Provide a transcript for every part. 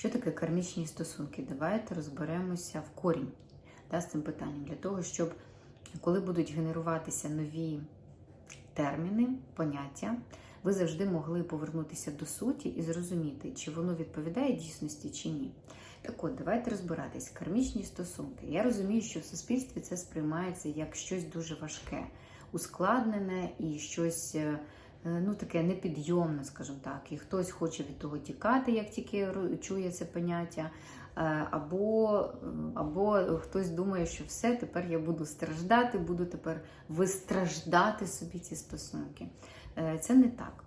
Що таке кармічні стосунки? Давайте розберемося в корінь да, з цим питанням, для того, щоб коли будуть генеруватися нові терміни, поняття, ви завжди могли повернутися до суті і зрозуміти, чи воно відповідає дійсності чи ні. Так от, давайте розбиратись. Кармічні стосунки. Я розумію, що в суспільстві це сприймається як щось дуже важке, ускладнене і щось е, ну, таке непідйомне, скажімо так. І хтось хоче від того тікати, як тільки чує це поняття. Е, Або, або хтось думає, що все, тепер я буду страждати, буду тепер вистраждати собі ці стосунки. Е, Це не так.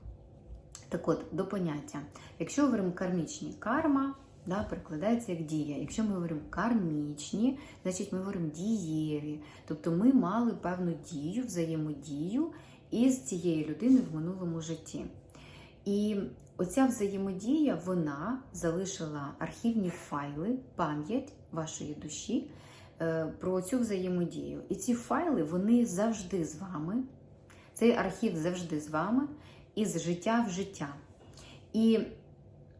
Так от, до поняття. Якщо говоримо кармічні, карма да, перекладається як дія. Якщо ми говоримо кармічні, значить ми говоримо дієві. Тобто ми мали певну дію, взаємодію із цією людиною в минулому житті. І оця взаємодія, вона залишила архівні файли, пам'ять вашої душі е, про цю взаємодію. І ці файли вони завжди з вами. Цей архів завжди з вами із життя в життя. І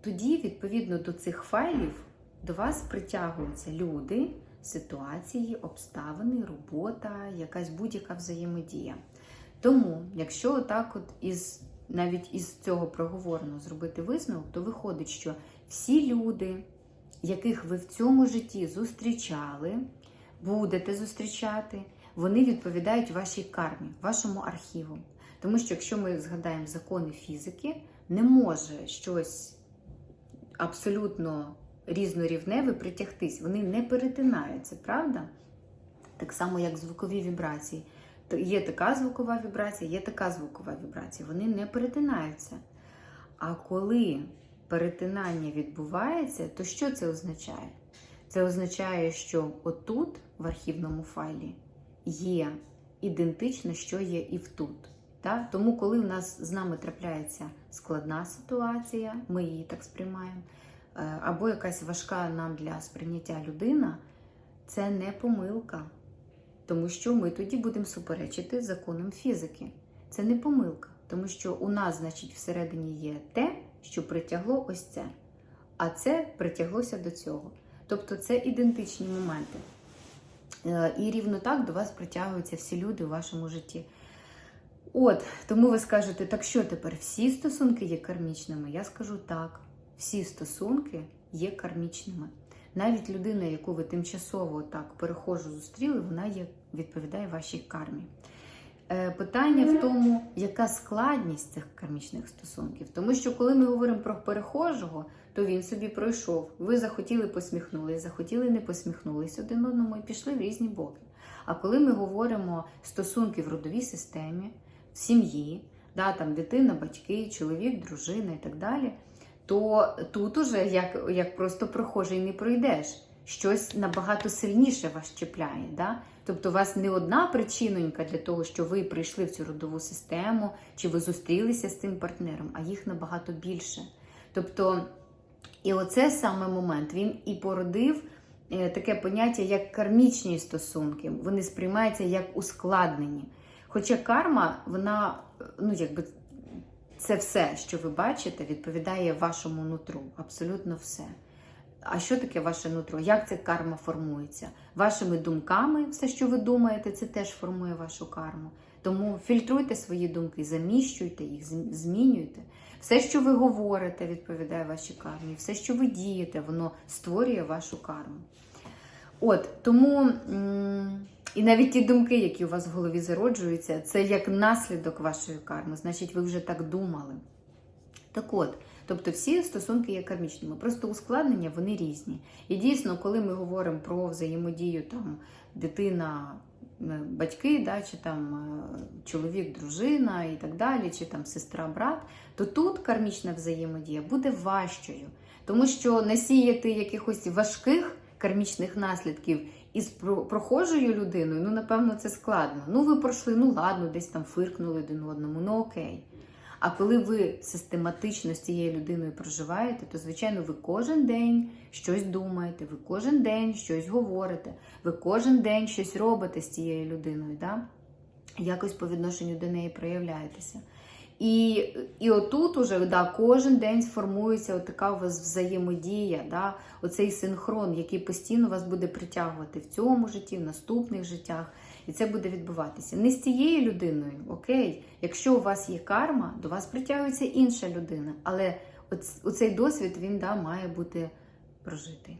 тоді, відповідно до цих файлів, до вас притягуються люди, ситуації, обставини, робота, якась будь-яка взаємодія. Тому, якщо так от із навіть із цього проговорено зробити висновок, то виходить, що всі люди, яких ви в цьому житті зустрічали, будете зустрічати, вони відповідають вашій кармі, вашому архіву. Тому що якщо ми згадаємо закони фізики, не може щось абсолютно різнорівневе притягтись. Вони не перетинаються, правда? Так само, як звукові вібрації. Є така звукова вібрація, є така звукова вібрація. Вони не перетинаються. А коли перетинання відбувається, то що це означає? Це означає, що отут, в архівному файлі, є ідентично, що є і втут. Так? Тому, коли у нас з нами трапляється складна ситуація, ми її так сприймаємо, е, або якась важка нам для сприйняття людина, це не помилка. Тому що ми тоді будемо суперечити законам фізики. Це не помилка, тому що у нас, значить, всередині є те, що притягло ось це, а це притяглося до цього. Тобто це ідентичні моменти. Е, І рівно так до вас притягуються всі люди у вашому житті. От, тому ви скажете, так що тепер всі стосунки є кармічними? Я скажу так, всі стосунки є кармічними. Навіть людина, яку ви тимчасово так перехожу зустріли, вона є, відповідає вашій кармі. Е, Питання в тому, яка складність цих кармічних стосунків. Тому що коли ми говоримо про перехожого, то він собі пройшов. Ви захотіли посміхнулись, захотіли не посміхнулись один одному і пішли в різні боки. А коли ми говоримо стосунки в родовій системі, в сім'ї, да, там дитина, батьки, чоловік, дружина і так далі, то тут уже як, як просто прохожий не пройдеш. Щось набагато сильніше вас чіпляє. Да? Тобто, у вас не одна причинонька для того, що ви прийшли в цю родову систему, чи ви зустрілися з цим партнером, а їх набагато більше. Тобто, і оце саме момент він і породив е, таке поняття, як кармічні стосунки. Вони сприймаються як ускладнені. Хоча карма, вона, е, ну якби це все, що ви бачите, відповідає вашому нутру. Абсолютно все. А що таке ваше нутро? Як ця карма формується? Вашими думками, все, що ви думаєте, це теж формує вашу карму. Тому фільтруйте свої думки, заміщуйте їх, змінюйте. Все, що ви говорите, відповідає вашій кармі. Все, що ви дієте, воно створює вашу карму. От тому і навіть ті думки, які у вас в голові зароджуються, це як наслідок вашої карми. Значить, ви вже так думали. Так от, тобто всі стосунки є кармічними, просто ускладнення вони різні. І дійсно, коли ми говоримо про взаємодію там дитина, батьки, да, чи там е, чоловік, дружина і так далі, чи там сестра, брат, то тут кармічна взаємодія буде важчою, тому що насіяти якихось важких кармічних наслідків із прохожою людиною, ну напевно, це складно. Ну, ви пройшли, ну ладно, десь там фиркнули один одному, ну окей. А коли ви систематично з цією людиною проживаєте, то звичайно ви кожен день щось думаєте, ви кожен день щось говорите, ви кожен день щось робите з цією людиною, да? якось по відношенню до неї проявляєтеся. І, і отут уже да, кожен день сформується така у вас взаємодія, да, оцей синхрон, який постійно вас буде притягувати в цьому житті, в наступних життях. І це буде відбуватися. Не з цією людиною, окей. Якщо у вас є карма, до вас притягується інша людина. Але оц- оцей досвід він да, має бути прожитий.